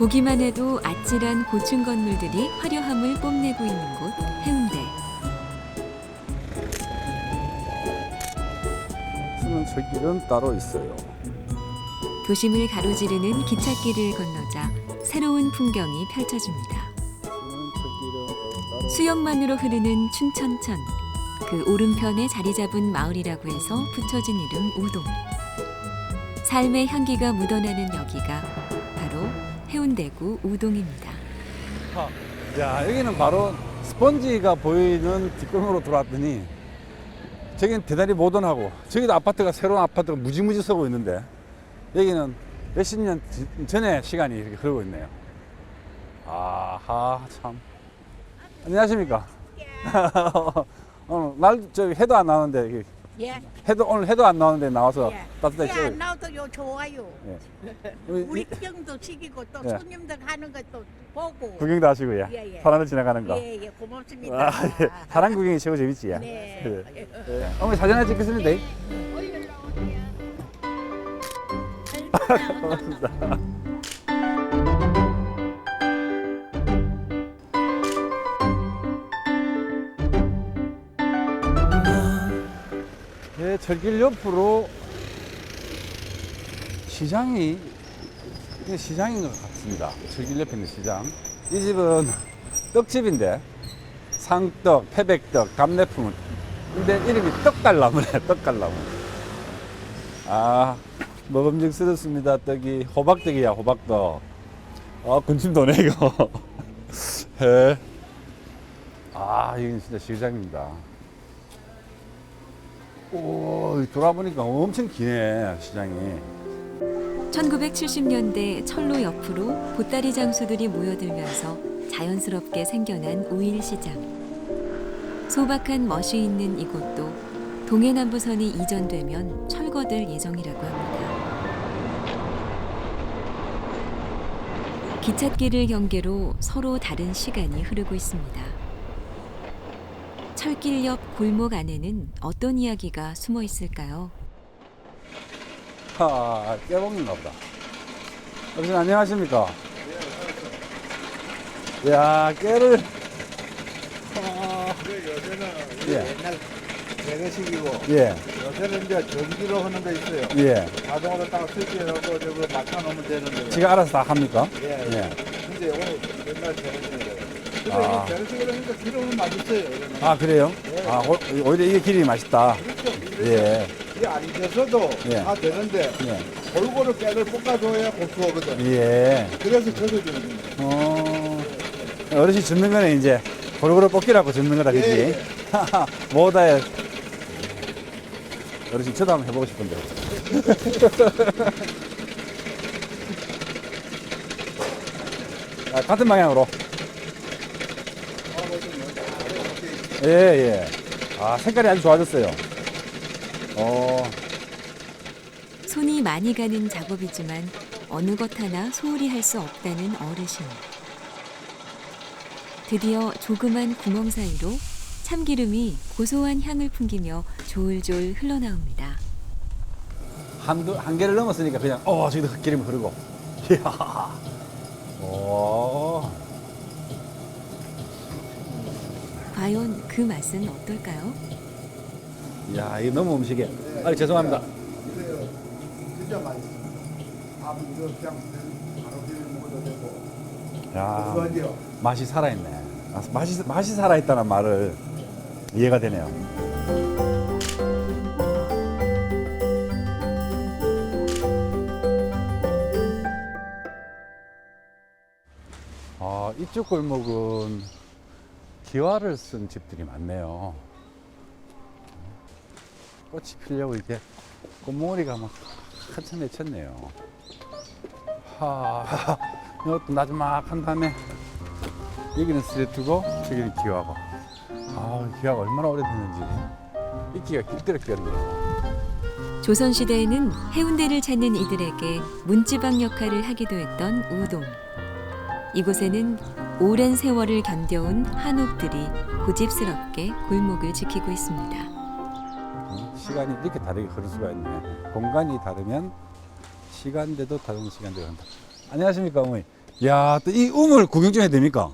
보기만 해도 아찔한 고층 건물들이 화려함을 뽐내고 있는 곳 해운대. 쓰는 철길은 따로 있어요. 도심을 가로지르는 기찻길을 건너자 새로운 풍경이 펼쳐집니다. 쓰는 철길은 따로 수영만으로 흐르는 춘천천. 그 오른편에 자리 잡은 마을이라고 해서 붙여진 이름 우동. 삶의 향기가 묻어나는 여기가 해운대구 우동입니다. 야 여기는 바로 스펀지가 보이는 뒷골목으로 들어왔더니 저기는 대단히 모던하고 저기도 아파트가 새로운 아파트가 무지무지 서고 있는데 여기는 몇십 년 지- 전의 시간이 이렇게 흐르고 있네요. 아하 참. 안녕하십니까? 오늘 날 저기 해도 안 나오는데 여기 예. 해도 오늘 해도 안 나오는데 나와서 예. 따뜻하게 예, 쪄요. 안 나와도 요 좋아요. 우리 우리 이- 병도 시키고 또 예. 손님들 하는 것도 보고. 구경도 하시고요. 예, 예. 사람들 지나가는 거. 예, 예, 고맙습니다. 아, 예. 사람 구경이 최고 재밌지. 예. 네. 예. 예. 어머니 사진 하나 찍겠습니다. 고맙습니다. 철길 옆으로 시장이 시장인 것 같습니다. 철길 옆에 있는 시장. 이 집은 떡집인데 상떡, 패백떡, 감내품. 근데 이름이 떡갈나무네, 떡갈나무. 아, 먹음직스럽습니다. 떡이 호박떡이야, 호박떡. 아, 군침 도네 이거. 해. 아, 이건 진짜 시장입니다. 오, 돌아보니까 엄청 기네, 시장이. 1970년대 철로 옆으로 보따리 장수들이 모여들면서 자연스럽게 생겨난 우일 시장. 소박한 멋이 있는 이곳도 동해남부선이 이전되면 철거될 예정이라고 합니다. 기찻길을 경계로 서로 다른 시간이 흐르고 있습니다. 철길 옆 골목 안에는 어떤 이야기가 숨어 있을까요? 하, 깨봉인가 보다. 어르신 안녕하십니까? 야, 깨를. 아, 요새는 예. 옛날 재래식이고 예, 요새는 이제 전기로 하는 거 있어요. 예. 자동으로 딱 설치하고 저거 맞춰놓으면 되는데. 지가 알아서 다 합니까? 예. 예. 근데 오늘 옛날 재래식이에요. 근데 아. 이 재래식으로 하니까 기름은 맛있어요. 이거는. 아, 그래요? 예. 아, 오- 오히려 이게 길이 맛있다. 그렇죠. 예, 이게 안 돼서도 예. 다 되는데 예, 골고루 깨를 볶아줘야 고소하거든. 예. 그래서 젖어주는 거예요. 어, 어르신 줍는 거는 이제 골고루 뽑기라고 줍는 거다, 그지? 예, 뭐다에. 어르신 저도 한번 해보고 싶은데. 아, 같은 방향으로. 예, 예. 아, 색깔이 아주 좋아졌어요. 어, 손이 많이 가는 작업이지만 어느 것 하나 소홀히 할 수 없다는 어르신. 드디어 조그만 구멍 사이로 참기름이 고소한 향을 풍기며 졸졸 흘러나옵니다. 한 두, 한 개를 넘었으니까 그냥, 어, 저기도 흙기름이 흐르고. 이야. 오. 과연 그 맛은 어떨까요? 이야, 이거 너무 음식에. 아, 죄송합니다. 진짜 맛있어. 야? 맛이 살아있네. 아, 맛이, 맛이 살아있다는 말을 이해가 되네요. 아, 이쪽 골목은 기와를 쓴 집들이 많네요. 꽃이 피려고 이렇게 꽃몽오리가 막 한참 맺혔네요. 하, 이것도 나지막한 다음에 여기는 스레트고 저기는 기와고. 아, 기와가 얼마나 오래됐는지 이끼가 길들였겠네요. 조선 시대에는 해운대를 찾는 이들에게 문지방 역할을 하기도 했던 우동. 이곳에는 오랜 세월을 견뎌온 한옥들이 고집스럽게 골목을 지키고 있습니다. 음, 시간이 이렇게 다르게 흐를 수가 있네. 공간이 다르면 시간대도 다른 시간대가 한다. 안녕하십니까, 어머니. 야, 또 이 우물 구경 좀 해도 됩니까?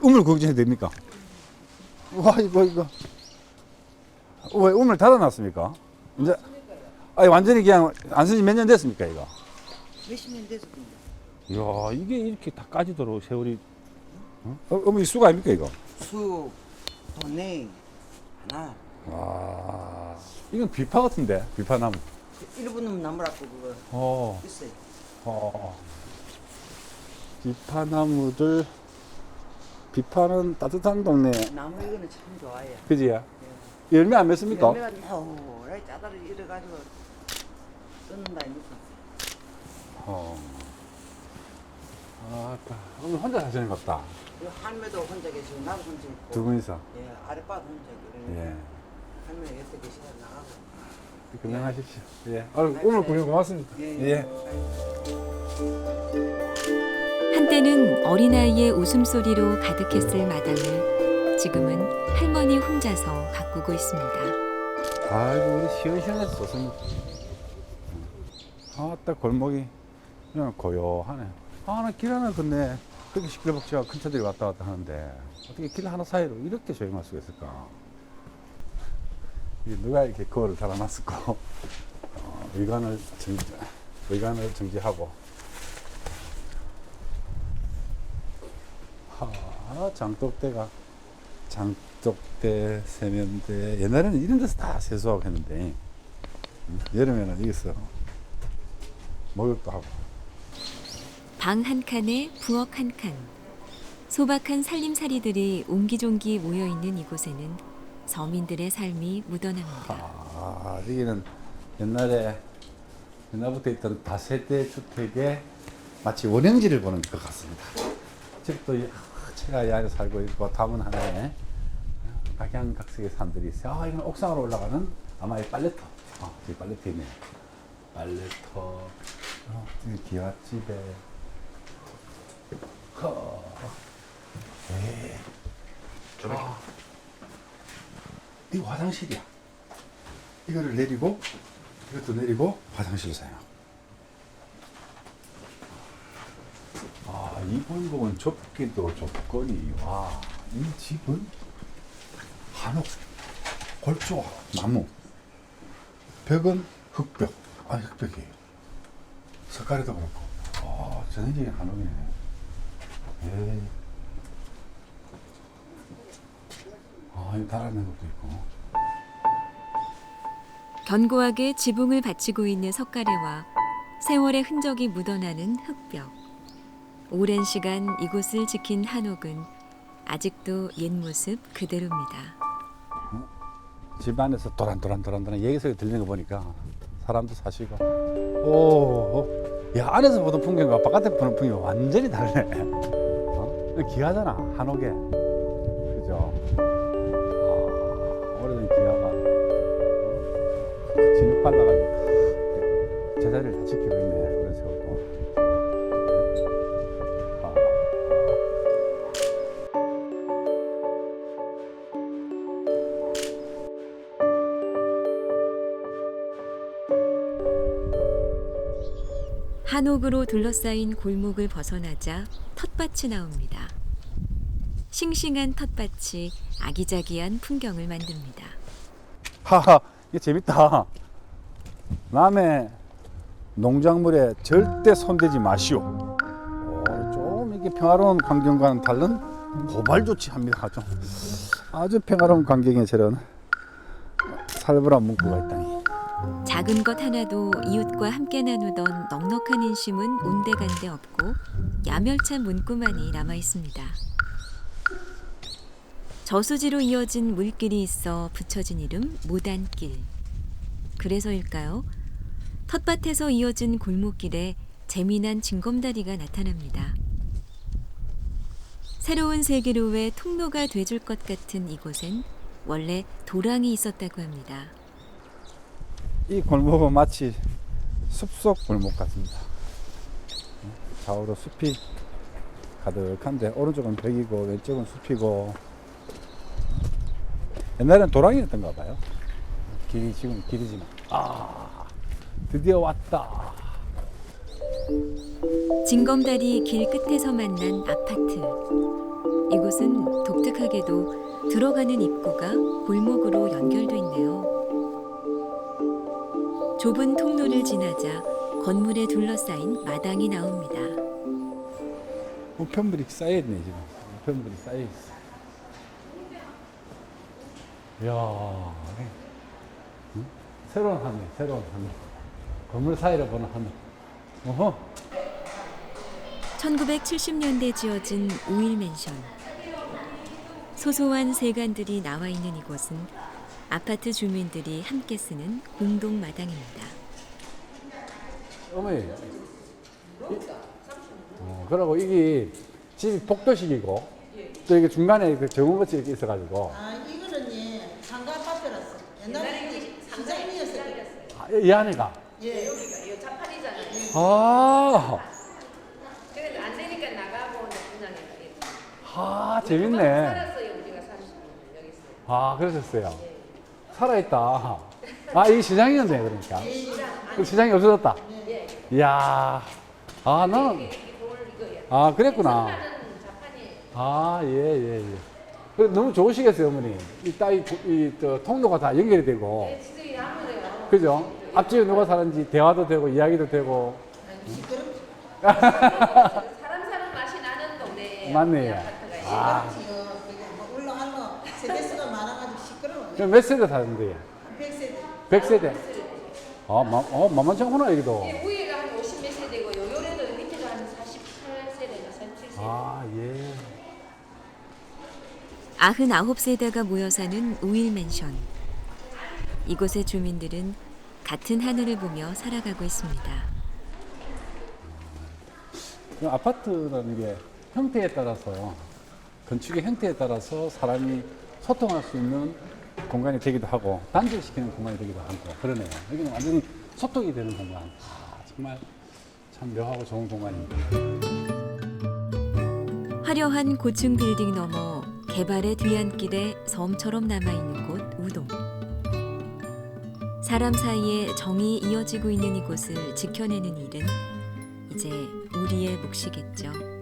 우물 구경 좀 해도 됩니까? 와, 이거, 이거. 왜 우물 닫아놨습니까? 이제, 아니, 완전히 그냥 안 쓴지 몇 년 됐습니까, 이거? 몇십 년 건데. 이야, 이게 이렇게 다 까지도록 세월이. 어? 어, 어머니 수가 아닙니까, 이거? 수, 돈행, 하나. 와, 이건 비파 같은데, 비파나무. 그 일본 나무라고 그거 어, 있어요. 어. 비파나무들, 비파는 따뜻한 동네, 나무 이거는 참 좋아요. 그지야? 열매 안 맺습니까? 열매가 노랗게 짜다를 이래가지고 뜯는다 이니까. 어. 아, 따. 오늘 혼자 사시는 것 같다. 이 할매도 혼자 계시고 나도 혼자 있고. 두 분이서. 예, 아랫바도 혼자 계시고. 예. 할매 옆에 계시다 나가고. 건강하십시오. 예. 오늘, 오늘 구경 고맙습니다. 예. 예. 한때는 어린아이의 웃음소리로 가득했을 마당을 지금은 할머니 혼자서 가꾸고 있습니다. 아이고, 우리 시원시원해서 좋습니다. 아, 딱 골목이 그냥 고요하네. 아, 나 길 하나 건네. 그렇게 시끌벅적하고 큰 차들이 왔다 갔다 하는데 어떻게 길 하나 사이로 이렇게 조용할 수가 있을까? 이게 누가 이렇게 거울을 달아놨을까? 어, 의관을 정지, 의관을 정지하고. 하, 장독대가 장독대, 세면대 옛날에는 이런 데서 다 세수하고 했는데 음, 여름에는 여기서 목욕도 하고 방 한 칸에 부엌 한 칸. 소박한 살림살이들이 옹기종기 모여 있는 이곳에는 서민들의 삶이 묻어납니다. 아 여기는 옛날에 옛날부터 있던 다세대 주택의 마치 원형지를 보는 것 같습니다. 집도 이- 아, 제가 이 안에 살고 있고 다문 하나에 각양각색의 사람들이 있어요. 아 이건 옥상으로 올라가는 아마 이 빨래터. 아 저기 빨래터 있네. 빨래터. 어, 기와집에. 허. 에. 아, 이거 화장실이야. 이거를 내리고 이것도 내리고 화장실을 사용하고. 아, 이 골목은 좁기도 좁거니 와, 이 집은 한옥, 골조, 나무, 벽은 흑벽, 아 흑벽이에요. 색깔도 그렇고, 아, 전형적인 한옥이네. 예. 아, 이 달아낸 것도 있고. 견고하게 지붕을 받치고 있는 석가래와 세월의 흔적이 묻어나는 흙벽. 오랜 시간 이곳을 지킨 한옥은 아직도 옛 모습 그대로입니다. 집 안에서 도란도란 도란도란 얘기 소리 들리는 거 보니까 사람도 사시고 오, 오. 야 안에서 보던 풍경과 바깥에 보는 풍경이 완전히 다르네 어? 기아잖아 한옥에. 그죠? 아, 오래된 기아가. 어? 진흙 발라가지고 제자리를 다 지키고 있네 한옥으로 둘러싸인 골목을 벗어나자 텃밭이 나옵니다. 싱싱한 텃밭이 아기자기한 풍경을 만듭니다. 하하, 이게 재밌다. 남의 농작물에 절대 손대지 마시오. 어, 좀 이게 평화로운 환경과는 다른 고발 조치합니다. 좀 아주 평화로운 환경에 저런 살벌한 문구가 있다니. 작은 것 하나도 이웃과 함께 나누던 넉넉한 인심은 온데간데 없고 야멸찬 문구만이 남아 있습니다. 저수지로 이어진 물길이 있어 붙여진 이름 무단길. 그래서일까요? 텃밭에서 이어진 골목길에 재미난 징검다리가 나타납니다. 새로운 세계로 의 통로가 돼줄 것 같은 이곳엔 원래 도랑이 있었다고 합니다. 이 골목은 마치 숲속 골목 같습니다. 좌우로 숲이 가득한데 오른쪽은 벽이고 왼쪽은 숲이고 옛날엔 도랑이였던가 봐요. 길이 지금 길이지만 아 드디어 왔다. 징검다리 길 끝에서 만난 아파트. 이곳은 독특하게도 들어가는 입구가 골목으로 연결돼 있네요. 좁은 통로를 지나자 건물에 둘러싸인 마당이 나옵니다. 우편물이 쌓여있네 지금 우편물이 쌓여있어 이야 응? 새로운 하늘 새로운 하늘 건물 사이로 보는 하늘 어허 1970년대 지어진 우일 맨션. 소소한 세간들이 나와 있는 이곳은 아파트 주민들이 함께 쓰는 공동 마당입니다. 어머니. 이- 어, 그러고 이게 집이 복도식이고 또 이게 중간에 그 정원 같이 이렇게 있어가지고. 아 이거는 예 상가 카페라서. 옛날에 시장이었어요. 아, 이 안에가? 예. 아, 그래서 안 되니까 나가고 그냥 이렇게 아 재밌네. 살았어요 우리가 30년 여기서 아 그러셨어요 살아있다. 아 이 시장이었네 그러니까. 그 시장이 없어졌다. 이야 아 나는 아 그랬구나. 아 예 예 예. 그 너무 좋으시겠어요 어머니. 이따 이 이 저 통로가 다 연결이 되고. 그죠? 앞집에 누가 사는지 대화도 되고 이야기도 되고. 사람 사는 맛이 나는 동네 맞네요. 아 그럼 몇 세대 사는데요 100세대. 100세대 아 마, 어, 만만치 않구나 여기도 예, 위에가 한 50몇 세대고 요 요래도 밑에가 한 48세대나 37세대 아 예. 99세대가 모여 사는 우일 맨션. 이곳의 주민들은 같은 하늘을 보며 살아가고 있습니다. 그 아파트라는 게 형태에 따라서 건축의 형태에 따라서 사람이 소통할 수 있는 공간이 되기도 하고 단절시키는 공간이 되기도 하고 그러네요. 여기는 완전히 소통이 되는 공간. 아, 정말 참 묘하고 좋은 공간입니다. 화려한 고층 빌딩 너머 개발의 뒤안길에 섬처럼 남아있는 곳 우동. 사람 사이에 정이 이어지고 있는 이곳을 지켜내는 일은 이제 우리의 몫이겠죠.